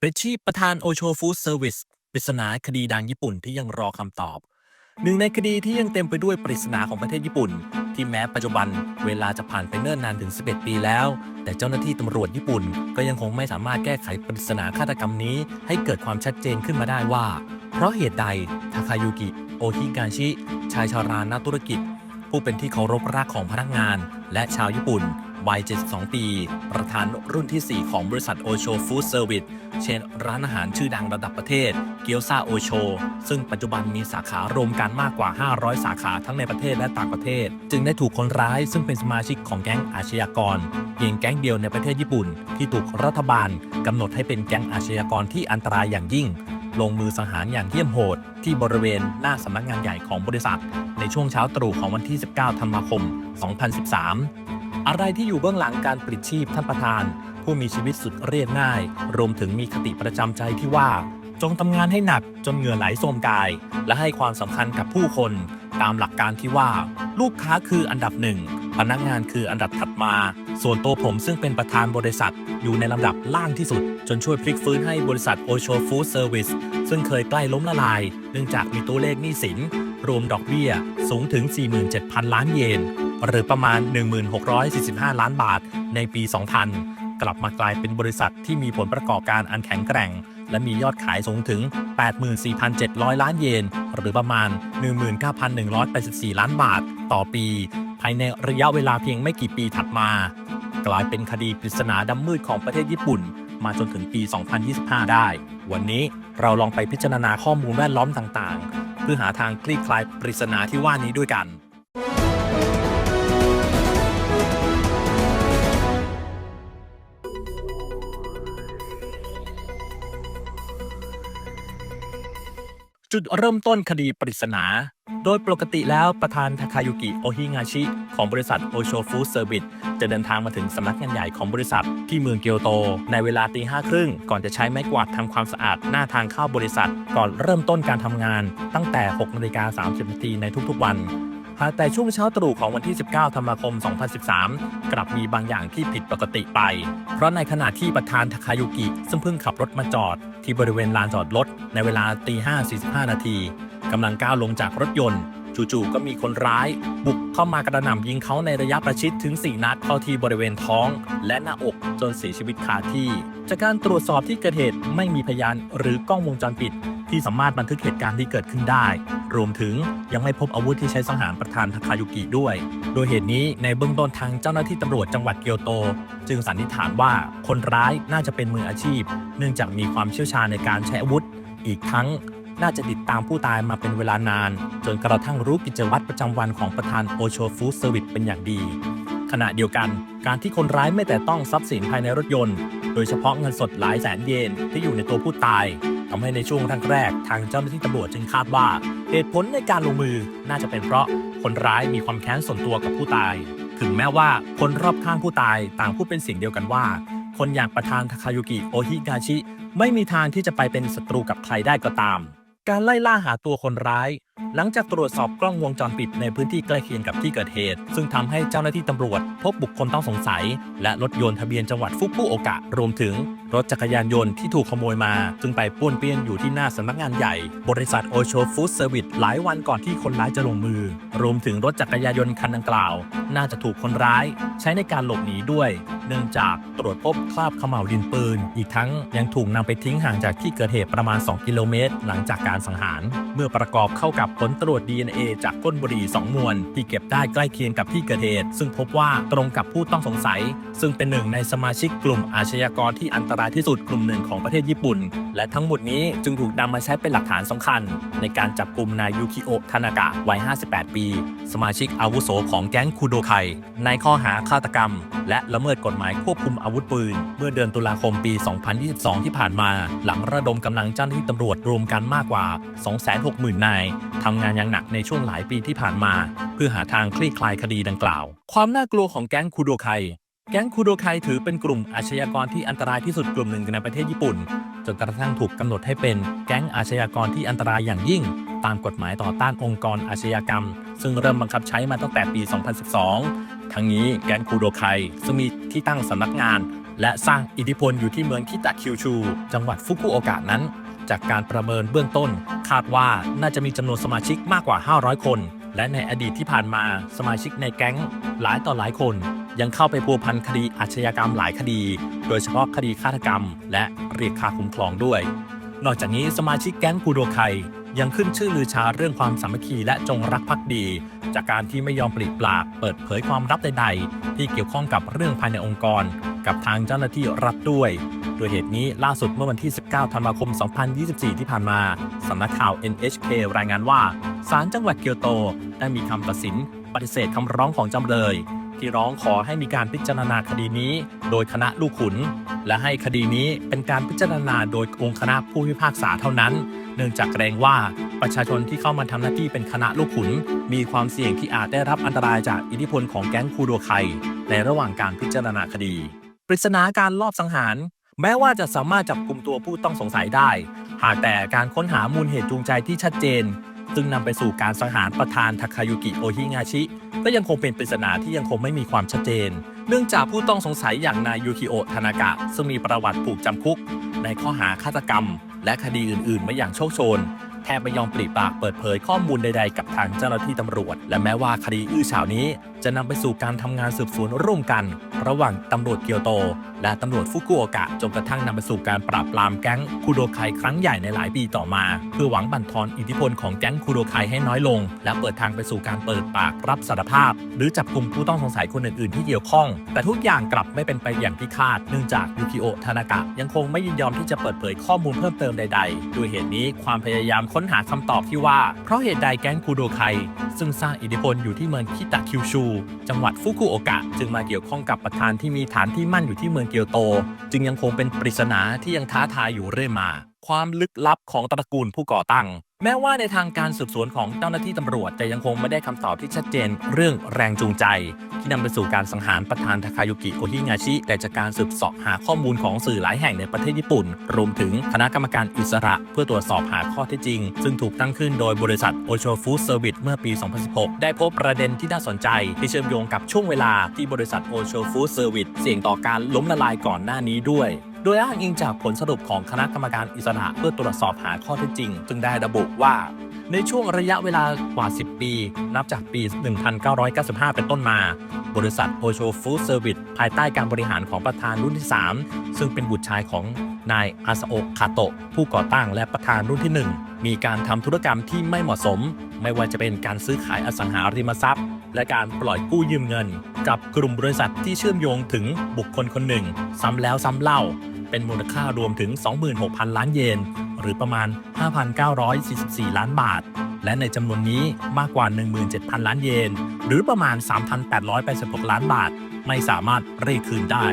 เรชชี่ประธานโอโชฟู้ดเซอร์วิสปริศนาคดีดังญี่ปุ่นที่ยังรอคำตอบ หนึ่งในคดีที่ยังเต็มไปด้วยปริศนาของประเทศญี่ปุ่น ที่แม้ปัจจุบันเวลาจะผ่านไปเนิ่นนานถึง 11 ปีแล้ว แต่เจ้าหน้าที่ตำรวจญี่ปุ่น ก็ยังคงไม่สามารถแก้ไขปริศนาฆาตกรรมนี้ ให้เกิดความชัดเจนขึ้นมาได้ว่า เพราะเหตุใดทาคายุกิ โอฮิกาชิ ชายชารานักธุรกิจ ผู้เป็นที่เคารพรักของพนักงาน และชาวญี่ปุ่น วัย 72 ปี ประธานรุ่นที่ 4 ของบริษัทโอโชฟู้ดเซอร์วิสเช่นร้านอาหารชื่อดังระดับประเทศ เกียวซาโอโช ซึ่งปัจจุบันมีสาขารวมกันมากกว่า 500 สาขาทั้งในประเทศและต่างประเทศ จึงได้ถูกคนร้ายซึ่งเป็นสมาชิกของแก๊งอาชญากรเพียงแก๊งเดียวในประเทศญี่ปุ่น ที่ถูกรัฐบาลกำหนดให้เป็นแก๊งอาชญากรที่อันตรายอย่างยิ่งลงมือสังหารอย่างเหี้ยมโหด ที่บริเวณหน้าสำนักงานใหญ่ของบริษัท ในช่วงเช้าตรู่ของวันที่ 19 ธันวาคม 2013 อะไรที่อยู่เบื้องหลังการปลิดชีพท่านประธาน ผู้มีชีวิตสุดเรียบง่าย รวมถึงมีคติประจำใจที่ว่า จงทำงานให้หนักจนเหงื่อไหลโทรมกาย และให้ความสำคัญกับผู้คน ตามหลักการที่ว่า ลูกค้าคืออันดับหนึ่งพนักงานคืออันดับถัดมา ส่วนตัวผมซึ่งเป็นประธานบริษัท อยู่ในลำดับล่างที่สุด จนช่วยพลิกฟื้นให้บริษัทโอโชฟู้ดเซอร์วิสซึ่งเคยใกล้ล้มละลาย เนื่องจากมีตัวเลขหนี้สิน รวมดอกเบี้ย สูงถึง 47,000 ล้านเยน หรือประมาณ 1645 ล้านบาทในปี 2000 กลับมากลายเป็นบริษัทที่มีผลประกอบการอันแข็งแกร่ง และมียอดขายสูงถึง 84,700 ล้านเยน หรือประมาณ 19,184 ล้านบาทต่อปี ภายในระยะเวลาเพียงไม่กี่ปีถัดมา กลายเป็นคดีปริศนาดำมืดของประเทศญี่ปุ่น มาจนถึงปี 2025 ได้ วันนี้เราลองไปพิจารณาข้อมูลแวดล้อมต่างๆ เพื่อหาทางคลี่คลายปริศนาที่ว่านี้ด้วยกัน จุดเริ่มต้นคดีปริศนา โดยปกติแล้วประธานทาคายุกิโอฮิงาชิ ของบริษัทโอโชฟู้ดเซอร์วิสจะเดินทางมาถึงสำนักงานใหญ่ของบริษัทที่เมืองเกียวโต ในเวลาตีห้าครึ่งก่อนจะใช้ไม้กวาดทำความสะอาดหน้าทางเข้าบริษัท ก่อนเริ่มต้นการทำงานตั้งแต่6นาฬิกา30นาทีในทุกๆวัน หากแต่ช่วงเช้าตรู่ของวันที่ 19 ธันวาคม 2013 กลับมีบางอย่างที่ผิดปกติไป เพราะในขณะที่ประธานทาคายุกิ ซึ่งเพิ่งขับรถมาจอด ที่บริเวณลานจอดรถในเวลาตี5 45 นาทีกำลังก้าวลงจากรถยนต์ จู่ๆก็มีคนร้าย บุกเข้ามากระหน่ำยิงเขาในระยะประชิดถึง 4 นัดเข้าที่บริเวณท้อง และหน้าอกจนเสียชีวิตคาที่ จากการตรวจสอบที่เกิดเหตุไม่มีพยานหรือกล้องวงจรปิด ที่สามารถบันทึกเหตุการณ์ที่เกิดขึ้นได้ รวมถึงยังไม่พบอาวุธที่ใช้สังหารประธานทาคายุกิด้วย โดยเหตุนี้ในเบื้องต้นทางเจ้าหน้าที่ตำรวจจังหวัดเกียวโต จึงสันนิษฐานว่าคนร้ายน่าจะเป็นมืออาชีพ เนื่องจากมีความเชี่ยวชาญในการใช้อาวุธ อีกทั้งน่าจะติดตามผู้ตายมาเป็นเวลานาน จนกระทั่งรู้กิจวัตรประจำวันของประธานโอโชฟู้ดเซอร์วิสเป็นอย่างดี ขณะเดียวกัน การที่คนร้ายไม่แต่ต้องทรัพย์สินภายในรถยนต์ โดยเฉพาะเงินสดหลายแสนเยนที่อยู่ในตัวผู้ตาย ทำให้ในช่วงแรกๆทางเจ้าหน้าที่ตำรวจจึงคาดว่า เหตุผลในการลงมือน่าจะเป็นเพราะคนร้ายมีความแค้นส่วนตัวกับผู้ตาย ถึงแม้ว่าคนรอบข้างผู้ตายต่างพูดเป็นเสียงเดียวกันว่า คนอย่างประธานทาคายุกิโอฮิกาชิ ไม่มีทางที่จะไปเป็นศัตรูกับใครได้ก็ตาม การไล่ล่าหาตัวคนร้าย หลังจากตรวจสอบกล้องวงจรปิดในพื้นที่ใกล้เคียงกับที่เกิดเหตุ ซึ่งทำให้เจ้าหน้าที่ตำรวจ พบบุคคลต้องสงสัย และรถยนต์ทะเบียนจังหวัดฟุกุโอกะ รวมถึง รถจักรยานยนต์ที่ถูกขโมยมา ซึ่งไปป้วนเปี้ยนอยู่ที่หน้าสำนักงานใหญ่ บริษัทโอโชฟู้ดเซอร์วิสหลายวันก่อนที่คนร้ายจะลงมือ รวมถึงรถจักรยานยนต์คันดังกล่าว น่าจะถูกคนร้าย ใช้ในการหลบหนีด้วย เนื่องจากตรวจพบคราบเขม่าวดินปืน อีกทั้งยังถูกนำไปทิ้งห่างจากที่เกิดเหตุประมาณ 2 กิโลเมตร หลังจากการสังหาร เมื่อประกอบเข้ากับกับผลตรวจ DNA จากก้นบุหรี่ 2 มวล ที่เก็บได้ใกล้เคียงกับที่เกิดเหตุ ซึ่งพบว่าตรงกับผู้ต้องสงสัย ซึ่งเป็นหนึ่งในสมาชิกกลุ่มอาชญากรที่อันตรายที่สุดกลุ่มหนึ่งของประเทศญี่ปุ่น และทั้งหมดนี้จึงถูกนำมาใช้เป็นหลักฐานสำคัญ ในการจับกลุ่มนายยูคิโอะทานากะวัย 58 ปี สมาชิกอาวุโสของแก๊งคูโดไคในข้อหาฆาตกรรม และละเมิดกฎหมายควบคุมอาวุธปืน เมื่อเดือนตุลาคมปี 2022 ที่ผ่านมา หลังระดมกำลังเจ้าหน้าที่ตำรวจรวมกันมากกว่า 260,000 นายทำงานอย่างหนักในช่วงหลายปีที่ผ่านมา เพื่อหาทางคลี่คลายคดีดังกล่าว ความน่ากลัวของแก๊งคูโดไคแก๊งคูโดไคถือเป็นกลุ่มอาชญากรที่อันตรายที่สุดกลุ่มหนึ่งในประเทศญี่ปุ่น จนกระทั่งถูกกำหนดให้เป็นแก๊งอาชญากรที่อันตรายอย่างยิ่ง ตามกฎหมายต่อต้านองค์กรอาชญากรรม ซึ่งเริ่มบังคับใช้มาตั้งแต่ปี 2012 ทั้งนี้แก๊งคูโดไคซึ่งมีที่ตั้งสำนักงาน และสร้างอิทธิพลอยู่ที่เมืองคิตะคิวชู จังหวัดฟุกุโอกะนั้น จากการประเมินเบื้องต้น คาดว่าน่าจะมีจำนวนสมาชิกมากกว่า 500 คน และในอดีตที่ผ่านมาสมาชิกในแก๊งหลายต่อหลายคน ยังเข้าไปพัวพันคดีอาชญากรรมหลายคดี โดยเฉพาะคดีฆาตกรรม และเรียกค่าคุ้มครองด้วย นอกจากนี้สมาชิกแก๊งกูโดไคยังขึ้นชื่อลือชาเรื่องความสามัคคีและจงรักภักดี จากการที่ไม่ยอมปลีกปลากเปิดเผยความลับใดๆ ที่เกี่ยวข้องกับเรื่องภายในองค์กร กับทางเจ้าหน้าที่รัฐด้วย โดยเหตุนี้ล่าสุดเมื่อวันที่ 19 ธันวาคม 2024 ที่ผ่านมา สำนักข่าว NHK รายงานว่า ศาลจังหวัดเกียวโต ได้มีคำตัดสิน ปฏิเสธคำร้องของจำเลย ที่ร้องขอให้มีการพิจารณาคดีนี้ โดยคณะลูกขุน และให้คดีนี้เป็นการพิจารณาโดยองค์คณะผู้พิพากษาเท่านั้น เนื่องจากเกรงว่าประชาชนที่เข้ามาทำหน้าที่เป็นคณะลูกขุน มีความเสี่ยงที่อาจได้รับอันตรายจากอิทธิพลของแก๊งคูโดไคในระหว่างการพิจารณาคดี ปริศนาการลอบสังหาร แม้ว่าจะสามารถจับกลุ่มตัวผู้ต้องสงสัยได้ หากแต่การค้นหามูลเหตุจูงใจที่ชัดเจน ซึ่งนำไปสู่การสังหารประธานทาคายุกิโอฮิงาชิ ก็ยังคงเป็นปริศนาที่ยังคงไม่มีความชัดเจน เนื่องจากผู้ต้องสงสัยอย่างนายยูคิโอทานากะ ซึ่งมีประวัติถูกจำคุก ในข้อหาฆาตกรรม และคดีอื่น ๆ มาอย่างโชคโชน แทบไม่ยอมปริปากเปิดเผยข้อมูลใดๆ กับทางเจ้าหน้าที่ตำรวจ และแม้ว่าคดีอื้อฉาวนี้ จะนำไปสู่การทำงานสืบสวนร่วมกัน ระหว่างตำรวจเกียวโต และตำรวจฟุกุโอกะจนกระทั่งนำไปสู่การปราบปรามแก๊งคูโดไคครั้งใหญ่ในหลายปีต่อมา เพื่อหวังบั่นทอนอิทธิพลของแก๊งคูโดไคให้น้อยลง และเปิดทางไปสู่การเปิดปากรับสารภาพ หรือจับกลุ่มผู้ต้องสงสัยคนอื่น ๆ ที่เกี่ยวข้อง แต่ทุกอย่างกลับไม่เป็นไปอย่างที่คาดเนื่องจากยูคิโอทานากะยังคงไม่ยินยอมที่จะเปิดเผยข้อมูลเพิ่มเติมใด ๆ ด้วยเหตุนี้ความพยายามค้นหาคำตอบที่ว่า เพราะเหตุใดแก๊งคูโดไคซึ่งสร้างอิทธิพลอยู่ที่เมืองคิตะคิวชู จังหวัดฟุกุโอกะ จึงมาเกี่ยวข้องกับประธานที่มีฐานที่มั่นอยู่ที่เมืองเกียวโต จึงยังคงเป็นปริศนาที่ยังท้าทายอยู่เรื่อยมา ความลึกลับของตระกูลผู้ก่อตั้ง แม้ว่าในทางการสืบสวนของเจ้าหน้าที่ตำรวจจะยังคงไม่ได้คำตอบที่ชัดเจนเรื่องแรงจูงใจ ที่นำไปสู่การสังหารประธานทาคายุกิโอฮิงาชิ แต่จากการสืบสอบหาข้อมูลของสื่อหลายแห่งในประเทศญี่ปุ่น รวมถึงคณะกรรมการอิสระ เพื่อตรวจสอบหาข้อเท็จจริง ซึ่งถูกตั้งขึ้นโดยบริษัทโอโชฟู้ดเซอร์วิสเมื่อปี 2016 ได้พบประเด็นที่น่าสนใจ ที่เชื่อมโยงกับช่วงเวลาที่บริษัทโอโชฟู้ดเซอร์วิสเสี่ยงต่อการล้มละลายก่อนหน้านี้ด้วย โดยอ้างอิงจากผลสรุปของคณะกรรมการอิสระเพื่อตรวจสอบหาข้อเท็จจริงซึ่งได้ระบุว่า ในช่วงระยะเวลากว่า 10 ปี นับจากปี 1995 เป็นต้นมา บริษัทโอโชฟู้ดเซอร์วิสภายใต้การบริหารของประธานรุ่นที่ 3 ซึ่งเป็นบุตรชายของนายอาซาโอะคาโตะผู้ก่อตั้งและประธานรุ่นที่ 1 มีการทำธุรกรรมที่ไม่เหมาะสม ไม่ว่าจะเป็นการซื้อขายอสังหาริมทรัพย์ และการปล่อยกู้ยืมเงิน กับกลุ่มบริษัทที่เชื่อมโยงถึงบุคคลคนหนึ่ง ซ้ำแล้วซ้ำเล่า เป็นมูลค่ารวมถึง 26,000 ล้านเยน หรือประมาณ 5,944 ล้านบาท และในจำนวนนี้มากกว่า 17,000 ล้านเยน หรือประมาณ 3,886 ล้านบาท ไม่สามารถเรียกคืนได้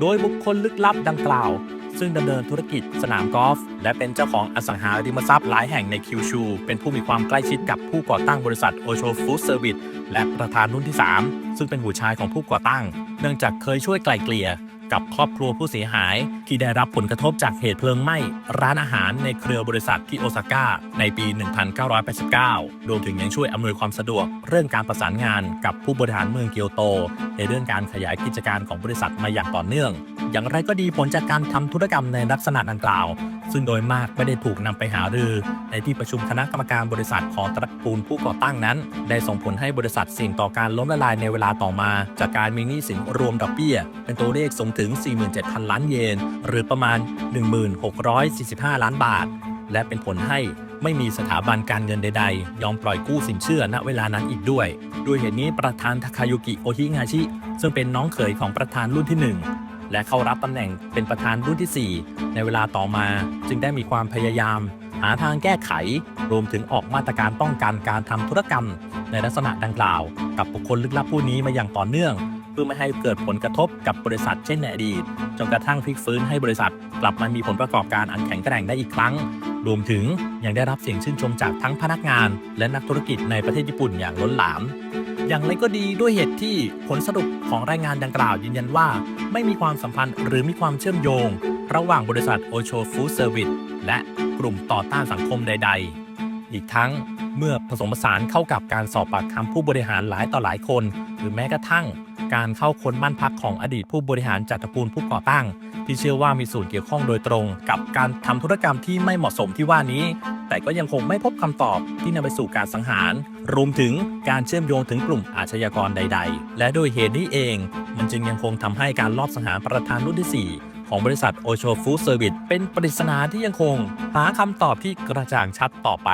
โดยบุคคลลึกลับดังกล่าว ซึ่งดำเนินธุรกิจสนามกอล์ฟและเป็นเจ้าของอสังหาริมทรัพย์หลายแห่งในคิวชู เป็นผู้มีความใกล้ชิดกับผู้ก่อตั้งบริษัทโอโชฟู้ดเซอร์วิสและประธานรุ่นที่ 3 ซึ่งเป็นบุตรชายของผู้ก่อตั้ง เนื่องจากเคยช่วยไกล่เกลี่ย กับครอบครัวผู้เสียหายที่ได้รับผลกระทบจากเหตุเพลิงไหม้ร้านอาหารในเครือบริษัทที่โอซาก้าในปี 1989 รวมถึงยังช่วยอำนวยความสะดวกเรื่องการประสานงานกับผู้บริหารเมืองเกียวโต ในเรื่องการขยายกิจการของบริษัทมาอย่างต่อเนื่อง อย่างไรก็ดีผลจากการทำธุรกรรมในลักษณะดังกล่าว ซึ่งโดยมากไม่ได้ถูกนำไปหารือ ในที่ประชุมคณะกรรมการบริษัทของตระกูลผู้ก่อตั้งนั้น ได้ส่งผลให้บริษัทเสี่ยงต่อการล้มละลายในเวลาต่อมา จากการมีหนี้สินรวมดอกเบี้ย เป็นตัวเลขสูงถึง 47,000 ล้านเยน หรือประมาณ 1645 ล้านบาท และเป็นผลให้ไม่มีสถาบันการเงินใดๆ ยอมปล่อยกู้สินเชื่อณเวลานั้นอีกด้วย ด้วยเหตุนี้ประธานทาคายุกิโอฮิงาชิ ซึ่งเป็นน้องเขยของประธานรุ่นที่ 1 และเข้ารับตำแหน่งเป็นประธานรุ่นที่ 4 ในเวลาต่อมาจึงได้มีความพยายาม หาทางแก้ไข รวมถึงออกมาตรการป้องกันการทำธุรกรรม ในลักษณะดังกล่าว กับบุคคลลึกลับผู้นี้มาอย่างต่อเนื่อง เพื่อไม่ให้เกิดผลกระทบกับบริษัทเช่นในอดีตจนกระทั่งพลิกฟื้นให้บริษัท กลับมามีผลประกอบการอันแข็งแกร่งได้อีกครั้ง รวมถึงยังได้รับเสียงชื่นชมจากทั้งพนักงาน และนักธุรกิจในประเทศญี่ปุ่นอย่างล้นหลาม อย่างไรก็ดีด้วยเหตุที่ผลสรุปของรายงานดังกล่าวยืนยันว่า ไม่มีความสัมพันธ์หรือมีความเชื่อมโยง ระหว่างบริษัทโอโชฟู้ดเซอร์วิสและกลุ่มต่อต้านสังคมใด ๆ อีกทั้งเมื่อผสมผสานเข้ากับการสอบปากคำผู้บริหารหลายต่อหลายคน หรือแม้กระทั่ง การเข้าค้นบ้านพักของอดีตผู้บริหารจากตระกูลผู้ก่อตั้ง ที่เชื่อว่ามีส่วนเกี่ยวข้องโดยตรง กับการทำธุรกรรมที่ไม่เหมาะสมที่ว่านี้ แต่ก็ยังคงไม่พบคำตอบที่นำไปสู่การสังหาร รวมถึงการเชื่อมโยงถึงกลุ่มอาชญากรใด ๆ และโดยเหตุนี้เอง มันจึงยังคงทำให้การลอบสังหารประธานรุ่นที่ 4ของบริษัทโอโชฟู้ดเซอร์วิสเป็นปริศนาที่ยังคง หาคำตอบที่กระจ่างชัดต่อไป